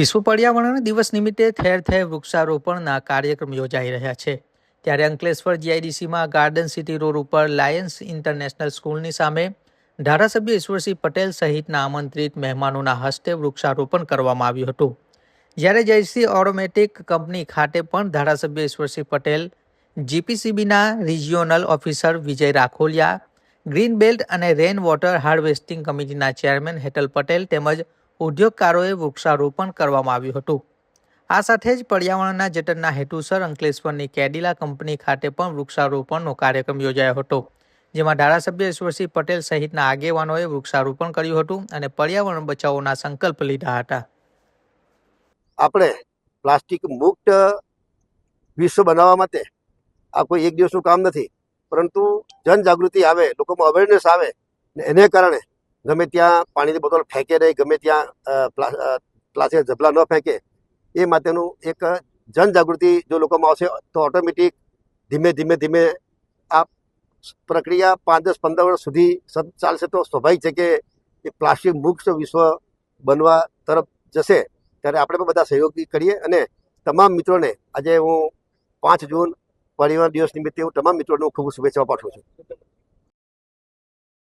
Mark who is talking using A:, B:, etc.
A: વિશ્વ પર્યાવરણ દિવસ નિમિત્તે ઠેર ઠેર વૃક્ષારોપણના કાર્યક્રમ યોજાઈ રહ્યા છે. ત્યારે અંકલેશ્વર જીઆઈડીસીમાં ગાર્ડન સિટી રોડ ઉપર લાયન્સ ઇન્ટરનેશનલ સ્કૂલની સામે ધારાસભ્ય ઈશ્વરસિંહ પટેલ સહિતના આમંત્રિત મહેમાનોના હસ્તે વૃક્ષારોપણ કરવામાં આવ્યું હતું. જ્યારે જયસિંહ ઓટોમેટિક કંપની ખાતે પણ ધારાસભ્ય Ishwarsinh Patel, જીપીસીબીના regional officer Vijay Rakholiya, green belt અને રેન વોટર હાર્વેસ્ટિંગ કમિટીના ચેરમેન હેટલ પટેલ તેમજ ઉદ્યોગકારોએ વૃક્ષારોપણ કરવામાં આવ્યું હતું. આ સાથે જ પર્યાવરણના જતનના હેતુસર અંકલેશ્વરની કેડિલા કંપની ખાતે પણ વૃક્ષારોપણનો કાર્યક્રમ યોજાયો હતો, જેમાં ધારાસભ્ય ઈશ્વરસિંહ પટેલ સહિતના આગેવાનોએ વૃક્ષારોપણ કર્યું હતું અને પર્યાવરણ બચાવોના સંકલ્પ લીધા હતા.
B: આપણે પ્લાસ્ટિક મુક્ત વિશ્વ બનાવવા માટે આ કોઈ એક દિવસનું કામ નથી, પરંતુ જનજાગૃતિ આવે, લોકોમાં અવેરનેસ આવે એને કારણે ગમે ત્યાં પાણીની બોટલ ફેંકે નહીં, ગમે ત્યાં પ્લાસ્ટિક ઝબલા ન ફેંકે, એ માટેનું એક જનજાગૃતિ જો લોકોમાં આવશે, તો ઓટોમેટિક ધીમે ધીમે ધીમે આ પ્રક્રિયા પાંચ દસ પંદર વર્ષ સુધી ચાલશે તો સ્વાભાવિક છે કે એ પ્લાસ્ટિક મુક્ત વિશ્વ બનવા તરફ જશે. ત્યારે આપણે પણ બધા સહયોગી કરીએ અને તમામ મિત્રોને આજે હું પાંચ જૂન પરિવાર દિવસ નિમિત્તે હું તમામ મિત્રોને હું ખૂબ શુભેચ્છાઓ પાઠવું છું.